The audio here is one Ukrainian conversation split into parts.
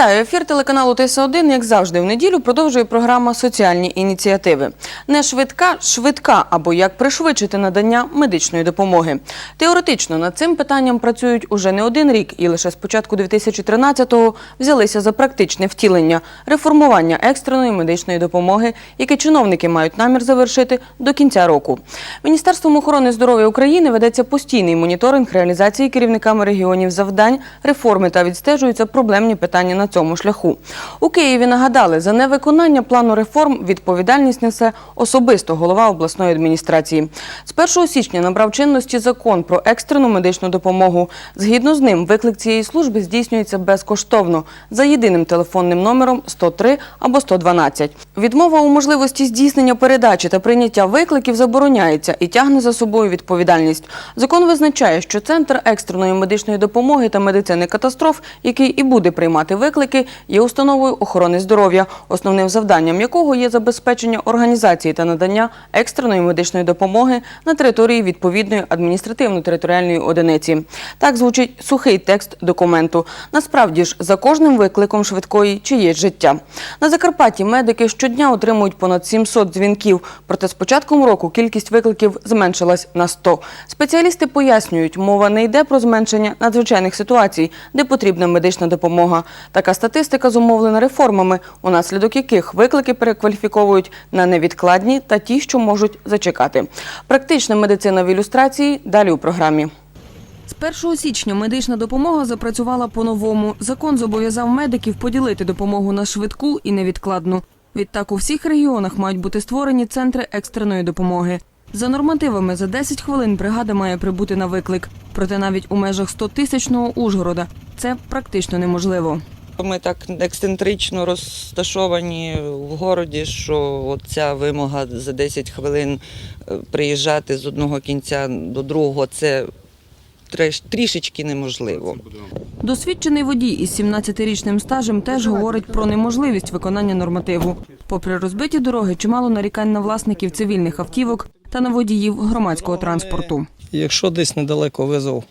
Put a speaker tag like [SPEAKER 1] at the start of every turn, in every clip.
[SPEAKER 1] Вітаю ефір телеканалу ТС1, як завжди, в неділю продовжує програма Соціальні ініціативи. Не швидка, швидка або як пришвидшити надання медичної допомоги. Теоретично над цим питанням працюють уже не один рік, і лише з початку 2013-го взялися за практичне втілення реформування екстреної медичної допомоги, яке чиновники мають намір завершити до кінця року. Міністерством охорони здоров'я України ведеться постійний моніторинг реалізації керівниками регіонів завдань, реформи та відстежуються проблемні питання на цьому шляху. У Києві нагадали, за невиконання плану реформ відповідальність несе особисто голова обласної адміністрації. З 1 січня набрав чинності закон про екстрену медичну допомогу. Згідно з ним, виклик цієї служби здійснюється безкоштовно за єдиним телефонним номером 103 або 112. Відмова у можливості здійснення передачі та прийняття викликів забороняється і тягне за собою відповідальність. Закон визначає, що центр екстреної медичної допомоги та медицини катастроф, який і буде приймати виклики, є установою охорони здоров'я, основним завданням якого є забезпечення організації та надання екстреної медичної допомоги на території відповідної адміністративно-територіальної одиниці. Так звучить сухий текст документу. Насправді ж за кожним викликом швидкої чиєсь життя. На Закарпатті медики щодня отримують понад 700 дзвінків. Проте з початком року кількість викликів зменшилась на 100. Спеціалісти пояснюють, мова не йде про зменшення надзвичайних ситуацій, де потрібна медична допомога. Така статистика зумовлена реформами, унаслідок яких виклики перекваліфіковують на невідкладні та ті, що можуть зачекати. Практична медицина в ілюстрації далі у програмі. З 1 січня медична допомога запрацювала по-новому. Закон зобов'язав медиків поділити допомогу на швидку і невідкладну. Відтак у всіх регіонах мають бути створені центри екстреної допомоги. За нормативами за 10 хвилин бригада має прибути на виклик. Проте навіть у межах 100-тисячного Ужгорода це практично неможливо.
[SPEAKER 2] Ми так ексцентрично розташовані в городі, що ця вимога за 10 хвилин е, приїжджати з одного кінця до другого це трішечки неможливо.
[SPEAKER 1] Досвідчений водій із 17-річним стажем теж говорить про неможливість виконання нормативу. Попри розбиті дороги, чимало нарікань на власників цивільних автівок та на водіїв громадського транспорту.
[SPEAKER 3] Якщо десь недалеко визов,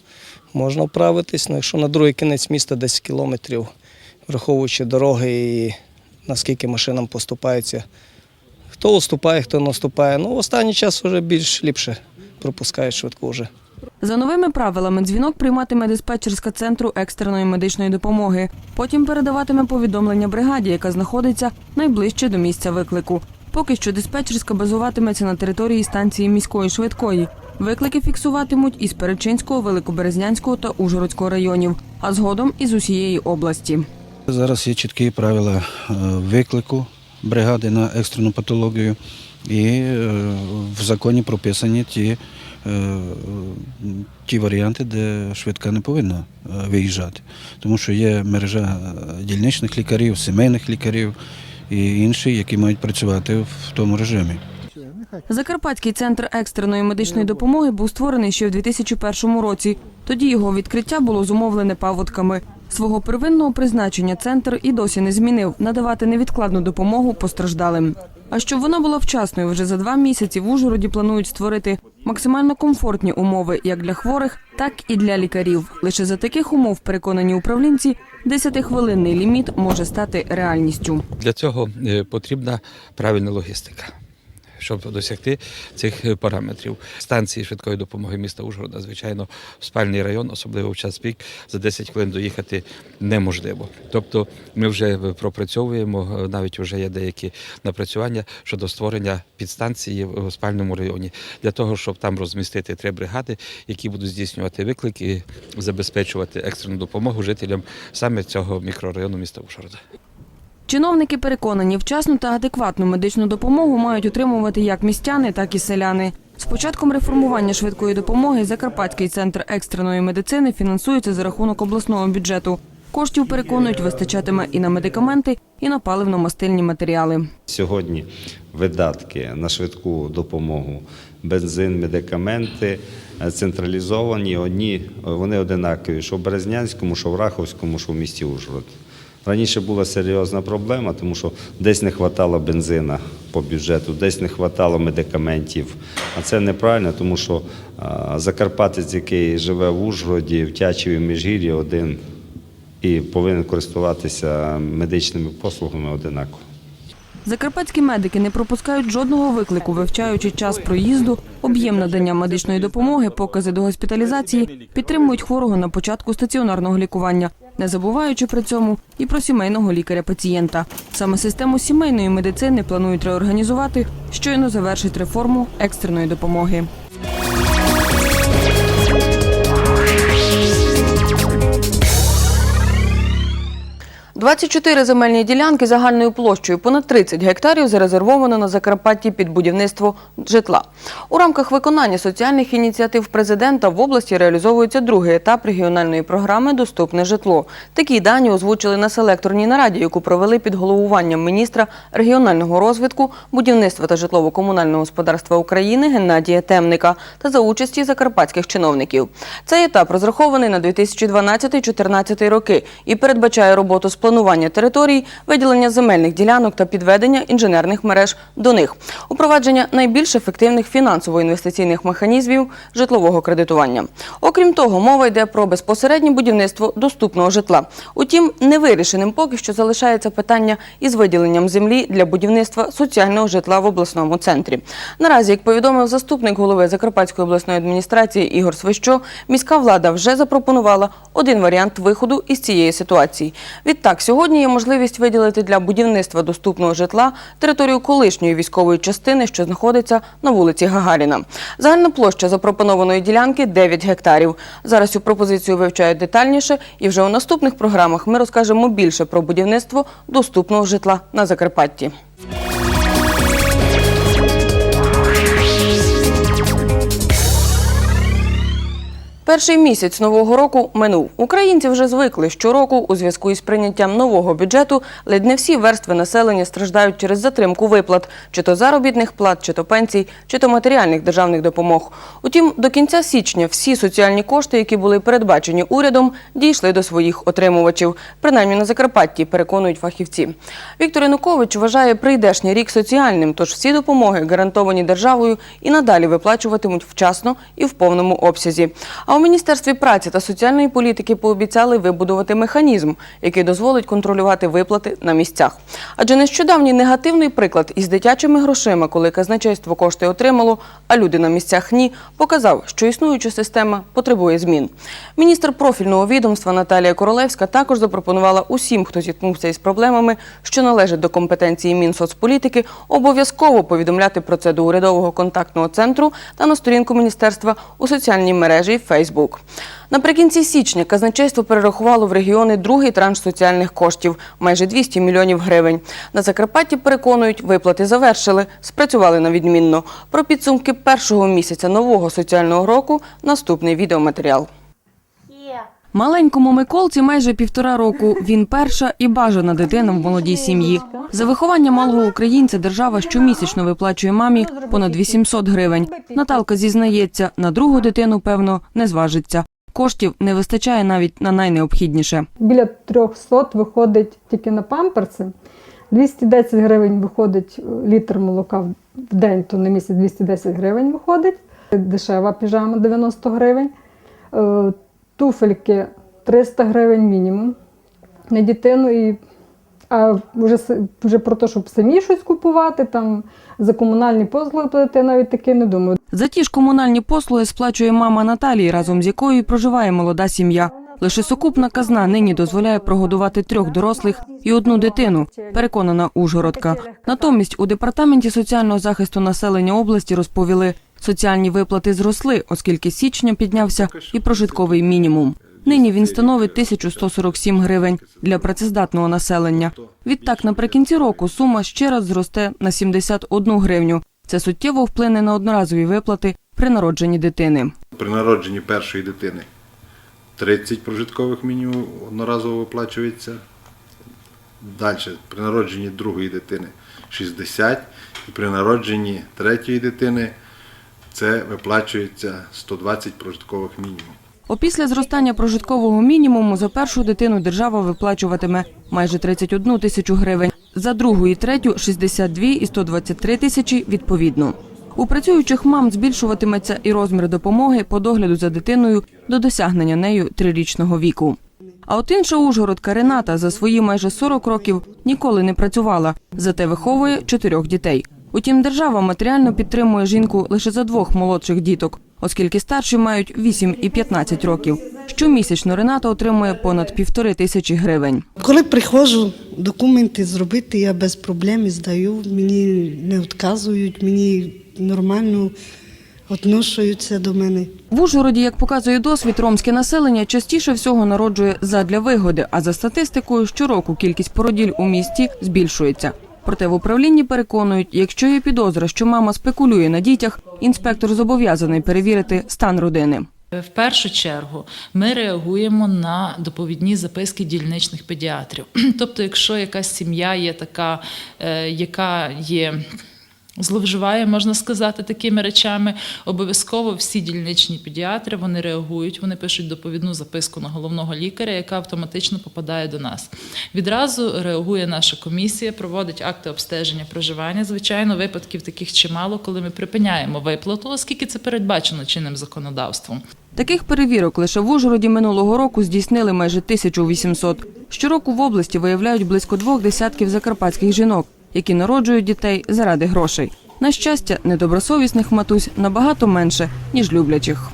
[SPEAKER 3] можна вправитись, але якщо на другий кінець міста 10 кілометрів, враховуючи дороги і наскільки машинам поступається, хто уступає, хто не уступає. Ну, в останній час вже більш ліпше пропускають швидко вже.
[SPEAKER 1] За новими правилами дзвінок прийматиме диспетчерська центру екстреної медичної допомоги. Потім передаватиме повідомлення бригаді, яка знаходиться найближче до місця виклику. Поки що диспетчерська базуватиметься на території станції міської швидкої. Виклики фіксуватимуть із Перечинського, Великоберезнянського та Ужгородського районів, а згодом із усієї області.
[SPEAKER 4] Зараз є чіткі правила е, виклику бригади на екстрену патологію, і е, в законі прописані ті, е, ті варіанти, де швидка не повинна виїжджати. Тому що є мережа дільничних лікарів, сімейних лікарів і інші, які мають працювати в тому режимі.
[SPEAKER 1] Закарпатський центр екстреної медичної допомоги був створений ще в 2001 році. Тоді його відкриття було зумовлене паводками. Свого первинного призначення центр і досі не змінив надавати невідкладну допомогу постраждалим. А щоб вона була вчасною, вже за два місяці в Ужгороді планують створити максимально комфортні умови як для хворих, так і для лікарів. Лише за таких умов, переконані управлінці, 10-хвилинний ліміт може стати реальністю.
[SPEAKER 5] Для цього е, потрібна правильна логістика. Щоб досягти цих е, параметрів, станції швидкої допомоги міста Ужгорода, звичайно, в спальний район, особливо в час пік, за 10 хвилин доїхати неможливо. Тобто, ми вже пропрацьовуємо, е, навіть вже є деякі напрацювання щодо створення підстанції в спальному районі для того, щоб там розмістити три бригади, які будуть здійснювати виклик і забезпечувати екстрену допомогу жителям саме цього мікрорайону міста Ужгорода.
[SPEAKER 1] Чиновники переконані, вчасну та адекватну медичну допомогу мають отримувати як містяни, так і селяни. З початком реформування швидкої допомоги Закарпатський центр екстреної медицини фінансується за рахунок обласного бюджету. Коштів переконують, вистачатиме і на медикаменти, і на паливно-мастильні матеріали.
[SPEAKER 6] Сьогодні видатки на швидку допомогу, бензин, медикаменти е, централізовані. Одні вони одинакові, що в Березнянському, що в Раховському, що в місті Ужгород. Раніше була серйозна проблема, тому що десь не вистачало бензина по бюджету, десь не вистачало медикаментів. А це неправильно, тому що закарпатець, який живе в Ужгороді, в Тячеві, Міжгір'ї, один і повинен користуватися медичними послугами одинаково.
[SPEAKER 1] Закарпатські медики не пропускають жодного виклику, вивчаючи час проїзду, об'єм надання медичної допомоги, покази до госпіталізації, підтримують хворого на початку стаціонарного лікування, не забуваючи при цьому і про сімейного лікаря пацієнта. Саме систему сімейної медицини планують реорганізувати, щойно завершить реформу екстреної допомоги. 24 земельні ділянки загальною площею понад 30 гектарів зарезервовано на Закарпатті під будівництво житла. У рамках виконання соціальних ініціатив президента в області реалізовується другий етап регіональної програми Доступне житло. Такі дані озвучили на селекторній нараді, яку провели під головуванням міністра регіонального розвитку, будівництва та житлово-комунального господарства України Геннадія Темника та за участі закарпатських чиновників. Цей етап розрахований на 2012-2014 роки і передбачає роботу з планування територій, виділення земельних ділянок та підведення інженерних мереж до них, упровадження найбільш ефективних фінансово-інвестиційних механізмів житлового кредитування. Окрім того, мова йде про безпосереднє будівництво доступного житла. Утім, невирішеним поки що залишається питання із виділенням землі для будівництва соціального житла в обласному центрі. Наразі, як повідомив заступник голови Закарпатської обласної адміністрації Ігор Свищо, міська влада вже запропонувала один варіант виходу із цієї ситуації. Відтак, сьогодні є можливість виділити для будівництва доступного житла територію колишньої військової частини, що знаходиться на вулиці Гагаріна. Загальна площа запропонованої ділянки 9 гектарів. Зараз цю пропозицію вивчають детальніше, і вже у наступних програмах ми розкажемо більше про будівництво доступного житла на Закарпатті. Перший місяць нового року минув. Українці вже звикли щороку у зв'язку із прийняттям нового бюджету ледь не всі верстви населення страждають через затримку виплат, чи то заробітних плат, чи то пенсій, чи то матеріальних державних допомог. Утім, до кінця січня всі соціальні кошти, які були передбачені урядом, дійшли до своїх отримувачів. Принаймні на Закарпатті, переконують фахівці. Віктор Янукович вважає прийдешній рік соціальним, тож всі допомоги, гарантовані державою, і надалі виплачуватимуть вчасно і в повному обсязі. А у Міністерстві праці та соціальної політики пообіцяли вибудувати механізм, який дозволить контролювати виплати на місцях. Адже нещодавній негативний приклад із дитячими грошима, коли казначейство кошти отримало, а люди на місцях ні, показав, що існуюча система потребує змін. Міністр профільного відомства Наталія Королевська також запропонувала усім, хто зіткнувся із проблемами, що належать до компетенції Мінсоцполітики, обов'язково повідомляти про це до урядового контактного центру та на сторінку міністерства у соціальній мережі Facebook. Наприкінці січня казначейство перерахувало в регіони другий транш соціальних коштів – майже 200 мільйонів гривень. На Закарпатті переконують, виплати завершили, спрацювали на відмінно. Про підсумки першого місяця нового соціального року – наступний відеоматеріал. Маленькому Миколці майже півтора року. Він перша і бажана дитина в молодій сім'ї. За виховання малого українця держава щомісячно виплачує мамі понад 800 гривень. Наталка зізнається, на другу дитину, певно, не зважиться. Коштів не вистачає навіть на найнеобхідніше.
[SPEAKER 7] Біля 300 виходить тільки на памперси. 210 гривень виходить е, літр молока в день, то на місяць 210 гривень виходить. Дешева піжама 90 гривень. Туфельки 300 гривень мінімум на дитину. І, а вже, вже про те, щоб самі щось купувати, там за комунальні послуги платити, навіть таки не думаю.
[SPEAKER 1] За ті ж комунальні послуги сплачує мама Наталії, разом з якою проживає молода сім'я. Лише сукупна казна нині дозволяє прогодувати трьох дорослих і одну дитину, переконана Ужгородка. Натомість у департаменті соціального захисту населення області розповіли, соціальні виплати зросли, оскільки січня піднявся і прожитковий мінімум. Нині він становить 1147 гривень для працездатного населення. Відтак, наприкінці року сума ще раз зросте на 71 гривню. Це суттєво вплине на одноразові виплати при народженні дитини.
[SPEAKER 8] При народженні першої дитини 30 прожиткових мінімумів одноразово виплачується. Далі, при народженні другої дитини 60, і при народженні третьої дитини це виплачується 120 прожиткових мінімумів.
[SPEAKER 1] Опісля зростання прожиткового мінімуму за першу дитину держава виплачуватиме майже 31 тисячу гривень, за другу і третю – 62 і 123 тисячі відповідно. У працюючих мам збільшуватиметься і розмір допомоги по догляду за дитиною до досягнення нею трирічного віку. А от інша Ужгородка Рената за свої майже 40 років ніколи не працювала, зате виховує чотирьох дітей. Утім, держава матеріально підтримує жінку лише за двох молодших діток, оскільки старші мають 8 і 15 років. Щомісячно Рената отримує понад півтори тисячі гривень.
[SPEAKER 9] Коли приходжу документи зробити, я без проблем здаю, мені не відказують, мені нормально відношуються до мене.
[SPEAKER 1] В Ужгороді, як показує досвід, ромське населення частіше всього народжує задля вигоди, а за статистикою щороку кількість породіль у місті збільшується. Проте в управлінні переконують, якщо є підозра, що мама спекулює на дітях, інспектор зобов'язаний перевірити стан родини.
[SPEAKER 10] В першу чергу ми реагуємо на доповідні записки дільничних педіатрів. Тобто, якщо якась сім'я є така, е, яка є. Зловживає, можна сказати, такими речами. Обов'язково всі дільничні педіатри вони реагують, вони пишуть доповідну записку на головного лікаря, яка автоматично попадає до нас. Відразу реагує наша комісія, проводить акти обстеження проживання. Звичайно, випадків таких чимало, коли ми припиняємо виплату, оскільки це передбачено чинним законодавством.
[SPEAKER 1] Таких перевірок лише в Ужгороді минулого року здійснили майже 1800. Щороку в області виявляють близько двох десятків закарпатських жінок, які народжують дітей заради грошей. На щастя, недобросовісних матусь набагато менше, ніж люблячих.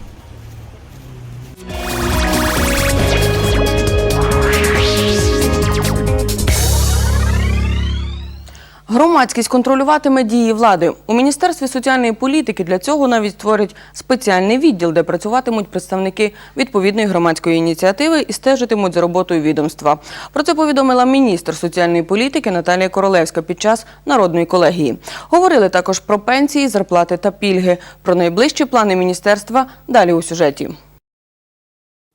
[SPEAKER 1] Громадськість контролюватиме дії влади. У Міністерстві соціальної політики для цього навіть створять спеціальний відділ, де працюватимуть представники відповідної громадської ініціативи і стежитимуть за роботою відомства. Про це повідомила міністр соціальної політики Наталія Королевська під час народної колегії. Говорили також про пенсії, зарплати та пільги. Про найближчі плани міністерства далі у сюжеті.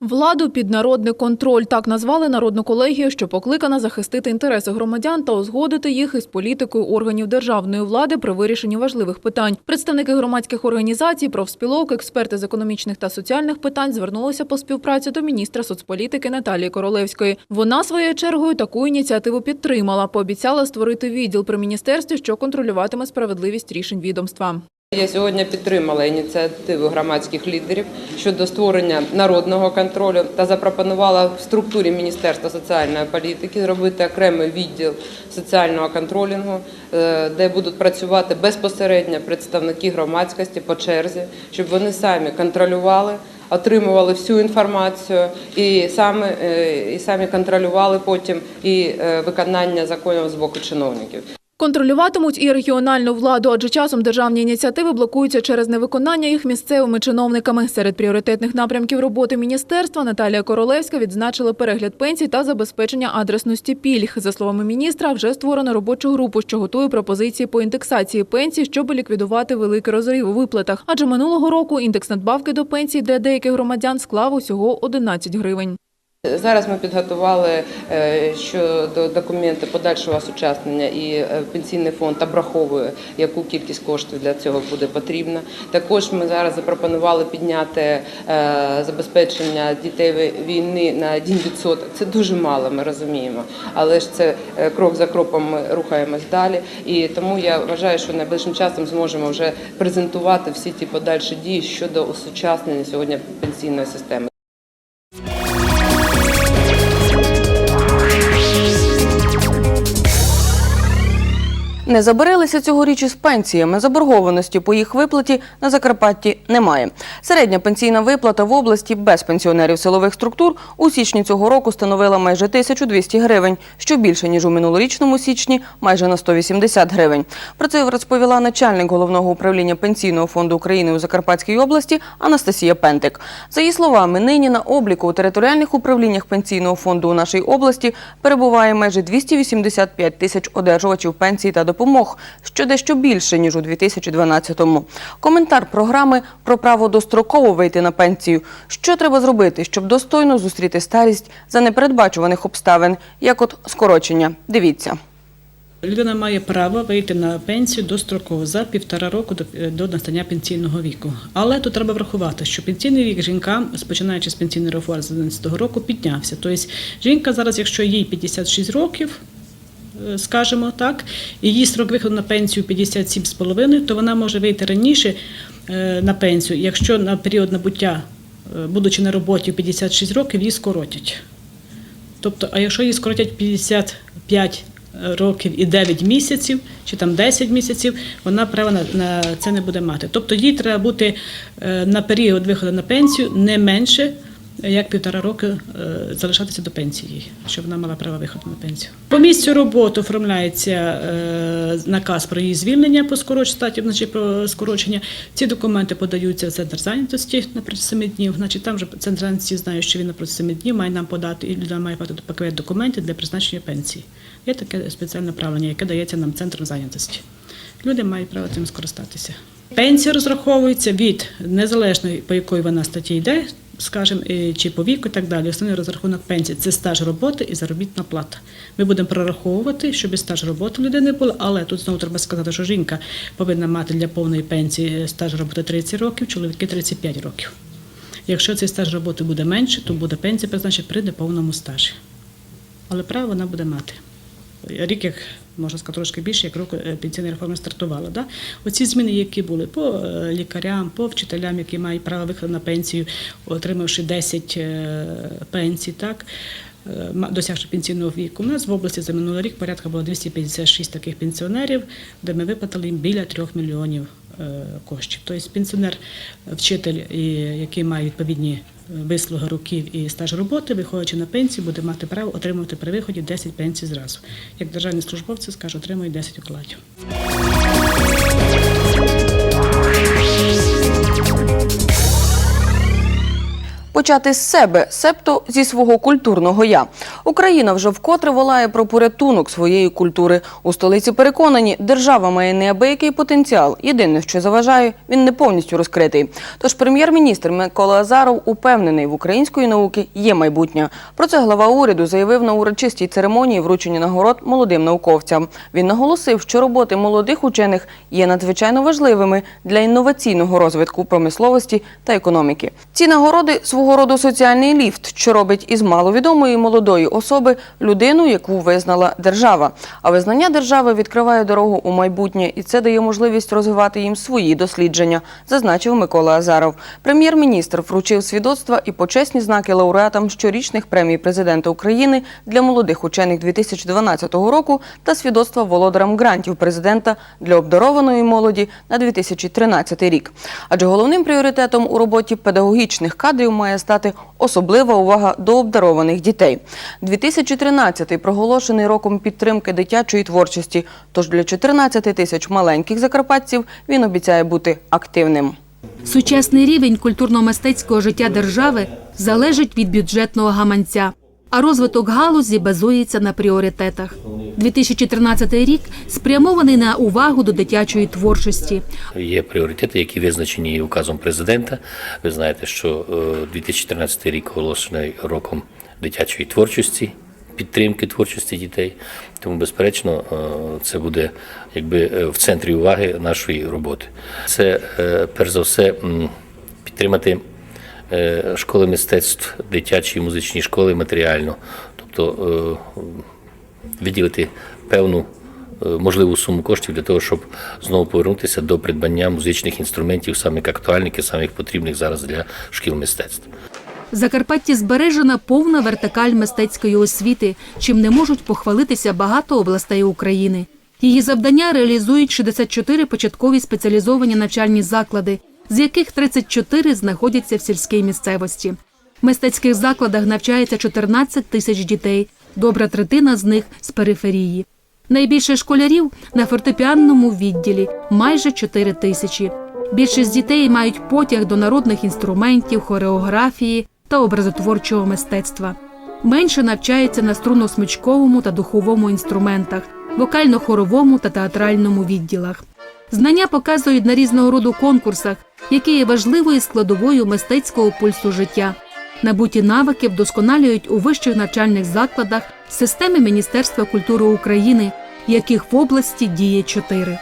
[SPEAKER 11] Владу під народний контроль так назвали народну колегію, що покликана захистити інтереси громадян та узгодити їх із політикою органів державної влади при вирішенні важливих питань. Представники громадських організацій, профспілок, експерти з економічних та соціальних питань звернулися по співпраці до міністра соцполітики Наталії Королевської. Вона своєю чергою таку ініціативу підтримала, пообіцяла створити відділ при міністерстві, що контролюватиме справедливість рішень відомства.
[SPEAKER 12] Я сьогодні підтримала ініціативу громадських лідерів щодо створення народного контролю та запропонувала в структурі Міністерства соціальної політики зробити окремий відділ соціального контролінгу, е, де будуть працювати безпосередньо представники громадськості по черзі, щоб вони самі контролювали. Отримували всю інформацію і самі, е, і самі контролювали потім і е, виконання законів з боку чиновників.
[SPEAKER 11] Контролюватимуть і регіональну владу, адже часом державні ініціативи блокуються через невиконання їх місцевими чиновниками. Серед пріоритетних напрямків роботи міністерства Наталія Королевська відзначила перегляд пенсій та забезпечення адресності пільг. За словами міністра, вже створено робочу групу, що готує пропозиції по індексації пенсій, щоб ліквідувати великий розрив у виплатах. Адже минулого року індекс надбавки до пенсій для деяких громадян склав усього 11 гривень.
[SPEAKER 12] Зараз ми підготували е, щодо документи подальшого осучаснення і е, пенсійний фонд обраховує, яку кількість коштів для цього буде потрібна. Також ми зараз запропонували підняти е, забезпечення дітей війни на 1%. Це дуже мало, ми розуміємо. Але ж це крок за кроком ми рухаємось далі. І тому я вважаю, що найближчим часом зможемо вже презентувати всі ті подальші дії щодо осучаснення сьогодні пенсійної системи.
[SPEAKER 1] Не забарилися цьогоріч із пенсіями. Заборгованості по їх виплаті на Закарпатті немає. Середня пенсійна виплата в області без пенсіонерів силових структур у січні цього року становила майже 1200 гривень, що більше, ніж у минулорічному січні, майже на 180 гривень. Про це розповіла начальник головного управління Пенсійного фонду України у Закарпатській області Анастасія Пентик. За її словами, нині на обліку у територіальних управліннях Пенсійного фонду у нашій області перебуває майже 285 тисяч одержувачів пенсій та допомог, що дещо більше, ніж у 2012-му. Коментар програми про право достроково вийти на пенсію. Що треба зробити, щоб достойно зустріти старість за непередбачуваних обставин, як от скорочення. Дивіться.
[SPEAKER 13] Людина має право вийти на пенсію достроково за півтора року до, настання пенсійного віку. Але тут треба врахувати, що пенсійний вік жінкам, починаючи з пенсійної реформи з 2011 року, піднявся. Тобто жінка зараз, якщо їй 56 років, скажімо так, і її срок виходу на пенсію 57,5, то вона може вийти раніше е, на пенсію, якщо на період набуття, е, будучи на роботі 56 років, її скоротять. Тобто, а якщо їй скоротять 55 років і 9 місяців, чи там 10 місяців, вона права на, на це не буде мати. Тобто їй треба бути е, на період виходу на пенсію не менше. Як півтора роки е, залишатися до пенсії, щоб вона мала право виходу на пенсію. По місцю роботи оформляється е, наказ про її звільнення по скороч статі, значить про скорочення. Ці документи подаються в центр зайнятості на протязі 7 днів. Значить, там вже центр зайнятості знає, що він на протязі 7 днів має нам подати, і людина має подати пакет документів для призначення пенсії. Є таке спеціальне правлення, яке дається нам центром зайнятості. Люди мають право цим скористатися. Пенсія розраховується від незалежної, по якої вона статті йде, скажімо, чи по віку і так далі. Основний розрахунок пенсії це стаж роботи і заробітна плата. Ми будемо прораховувати, щоб стаж роботи людини було, але тут знову треба сказати, що жінка повинна мати для повної пенсії стаж роботи 30 років, чоловіки 35 років. Якщо цей стаж роботи буде менше, то буде пенсія призначена при неповному стажі. Але право вона буде мати. Рік, як можна сказати, трошки більше, як року пенсійна реформа стартувала. Да? Оці зміни, які були по е, лікарям, по вчителям, які мають право виходу на пенсію, отримавши 10 е, пенсій, так. е, Досягши пенсійного віку. У нас в області за минулий рік порядка було 256 таких пенсіонерів, де ми виплатили їм біля 3 мільйонів е, коштів. Тобто пенсіонер, вчитель, який має відповідні е, вислуги років і стаж роботи, виходячи на пенсію, буде мати право отримувати при виході 10 пенсій зразу. Як державні службовці, скажуть, отримують 10 окладів.
[SPEAKER 1] Почати з себе, себто зі свого культурного я. Україна вже вкотре волає про порятунок своєї культури. У столиці переконані, держава має неабиякий потенціал. Єдине, що заважає, він не повністю розкритий. Тож прем'єр-міністр Микола Азаров упевнений, в української науки є майбутнє. Про це глава уряду заявив на урочистій церемонії вручення нагород молодим науковцям. Він наголосив, що роботи молодих учених є надзвичайно важливими для інноваційного розвитку промисловості та економіки. Ці нагороди свого роду соціальний ліфт, що робить із маловідомої молодої особи людину, яку визнала держава. А визнання держави відкриває дорогу у майбутнє, і це дає можливість розвивати їм свої дослідження, зазначив Микола Азаров. Прем'єр-міністр вручив свідоцтва і почесні знаки лауреатам щорічних премій президента України для молодих учених 2012 року та свідоцтва володарам грантів президента для обдарованої молоді на 2013 рік. Адже головним пріоритетом у роботі педагогічних кадрів має стати особлива увага до обдарованих дітей. 2013-й проголошений роком підтримки дитячої творчості. Тож для 14 тисяч маленьких закарпатців він обіцяє бути активним.
[SPEAKER 14] Сучасний рівень культурно-мистецького життя держави залежить від бюджетного гаманця, а розвиток галузі базується на пріоритетах. 2014 рік спрямований на увагу до дитячої творчості.
[SPEAKER 15] Є пріоритети, які визначені указом президента. Ви знаєте, що е, 2014 рік оголошений роком дитячої творчості, підтримки творчості дітей. Тому, безперечно, е, це буде якби е, в центрі уваги нашої роботи. Це е, перш за все підтримати е, школи мистецтв, дитячі музичні школи матеріально, тобто е, виділити певну е, можливу суму коштів для того, щоб знову повернутися до придбання музичних інструментів, самих актуальних і самих потрібних зараз для шкіл мистецтв.
[SPEAKER 14] В Закарпатті збережена повна вертикаль мистецької освіти, чим не можуть похвалитися багато областей України. Її завдання реалізують 64 початкові спеціалізовані навчальні заклади, з яких 34 знаходяться в сільській місцевості. В мистецьких закладах навчається 14 тисяч дітей, добра третина з них з периферії. Найбільше школярів на фортепіанному відділі майже 4 тисячі. Більшість дітей мають потяг до народних інструментів, хореографії та образотворчого мистецтва. Менше навчається на струнно-смичковому та духовому інструментах, вокально-хоровому та театральному відділах. Знання показують на різного роду конкурсах, які є важливою складовою мистецького пульсу життя. Набуті навики вдосконалюють у вищих навчальних закладах системи Міністерства культури України, яких в області діє чотири.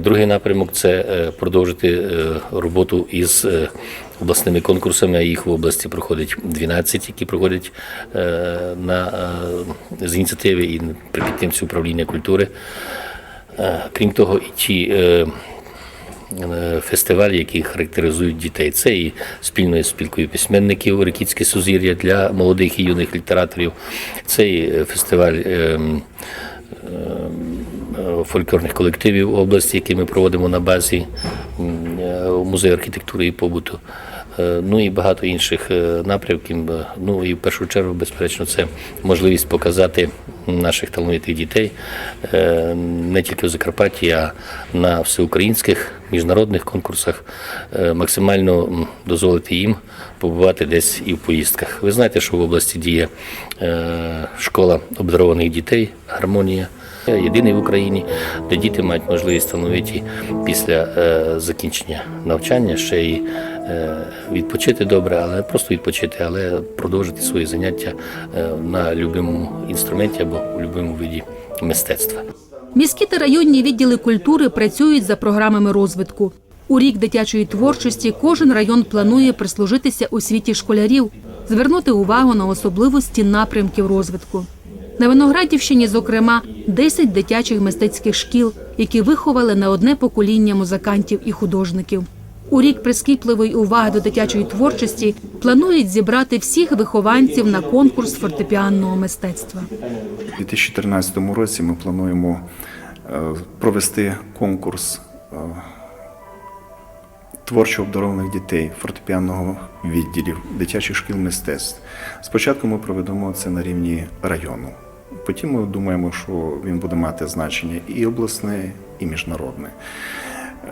[SPEAKER 15] Другий напрямок це е, продовжити е, роботу із е, обласними конкурсами. Їх в області проходить 12, які проходять на, з ініціативи і при підтримці управління культури. Крім того, і ті е, е, фестивалі, які характеризують дітей. Це і спільною спілкою письменників Рикітське сузір'я для молодих і юних літераторів. Це і е, фестиваль. фольклорних колективів області, які ми проводимо на базі музею архітектури і побуту. Е, Ну і багато інших е, напрямків. Ну і в першу чергу, безперечно, це можливість показати наших талановитих дітей е, не тільки в Закарпатті, а на всеукраїнських міжнародних конкурсах, максимально дозволити їм побувати десь і в поїздках. Ви знаєте, що в області діє школа обдарованих дітей, гармонія. Єдиний в Україні, де діти мають можливість талановиті після закінчення навчання ще й відпочити добре, але просто відпочити, але продовжити свої заняття е, на любимому інструменті або у любимому виді мистецтва.
[SPEAKER 14] Міські та районні відділи культури працюють за програмами розвитку. У рік дитячої творчості кожен район планує прислужитися у світі школярів, звернути увагу на особливості напрямків розвитку. На Виноградівщині, зокрема, 10 дитячих мистецьких шкіл, які виховали не одне покоління музикантів і художників. У рік прискіпливої уваги до дитячої творчості планують зібрати всіх вихованців на конкурс фортепіанного мистецтва.
[SPEAKER 16] У 2014 році ми плануємо е, провести конкурс е, творчо обдарованих дітей фортепіанного відділів дитячих шкіл мистецтв. Спочатку ми проведемо це на рівні району. Потім ми думаємо, що він буде мати значення і обласне, і міжнародне. Е,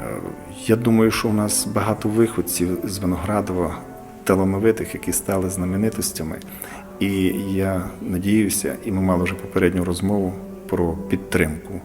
[SPEAKER 16] Я думаю, що у нас багато виходців з Виноградова, талановитих, які стали знаменитостями. І я надіюся, і ми мали вже попередню розмову про підтримку.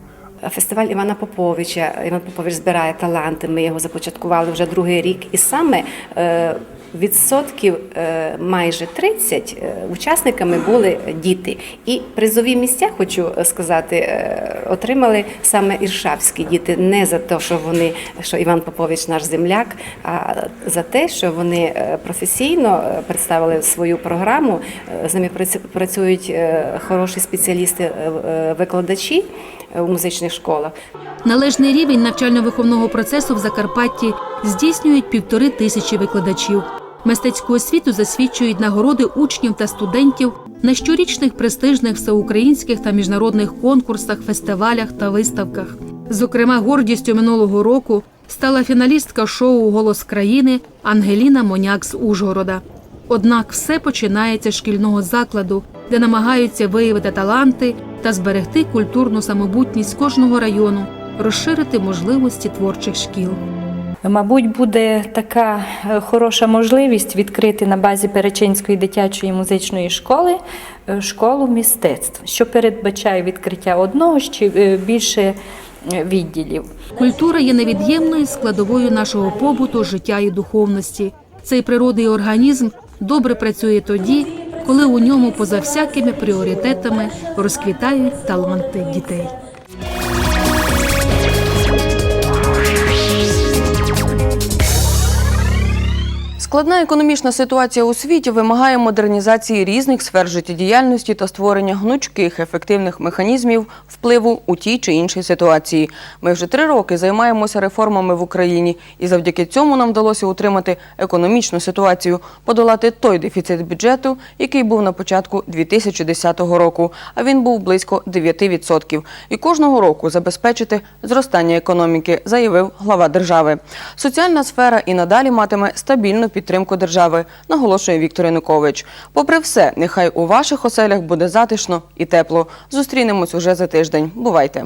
[SPEAKER 17] Фестиваль Івана Поповича. Іван Попович збирає таланти. Ми його започаткували вже другий рік. І саме е, відсотків е, майже 30 е, учасниками були діти. І призові місця, хочу сказати, е, отримали саме іршавські діти. Не за те, що вони що Іван Попович наш земляк, а за те, що вони професійно представили свою програму. З ними працю- працюють хороші спеціалісти, викладачі у музичних школах.
[SPEAKER 14] Належний рівень навчально-виховного процесу в Закарпатті здійснюють півтори тисячі викладачів. Мистецьку освіту засвідчують нагороди учнів та студентів на щорічних престижних всеукраїнських та міжнародних конкурсах, фестивалях та виставках. Зокрема, гордістю минулого року стала фіналістка шоу Голос країни Ангеліна Моняк з Ужгорода. Однак все починається з шкільного закладу, де намагаються виявити таланти та зберегти культурну самобутність кожного району, розширити можливості творчих шкіл.
[SPEAKER 18] Мабуть, буде така е, хороша можливість відкрити на базі Перечинської дитячої музичної школи е, школу мистецтв, що передбачає відкриття одного чи е, більше відділів.
[SPEAKER 14] Культура є невід'ємною складовою нашого побуту, життя і духовності. Цей природний організм добре працює тоді, коли у ньому поза всякими пріоритетами розквітають таланти дітей.
[SPEAKER 1] Складна економічна ситуація у світі вимагає модернізації різних сфер життєдіяльності та створення гнучких ефективних механізмів впливу у тій чи іншій ситуації. Ми вже три роки займаємося реформами в Україні, і завдяки цьому нам вдалося утримати економічну ситуацію, подолати той дефіцит бюджету, який був на початку 2010 року. А він був близько 9%. І кожного року забезпечити зростання економіки, заявив глава держави. Соціальна сфера і надалі матиме стабільну підтримку держави, наголошує Віктор Янукович. Попри все, нехай у ваших оселях буде затишно і тепло. Зустрінемось уже за тиждень. Бувайте!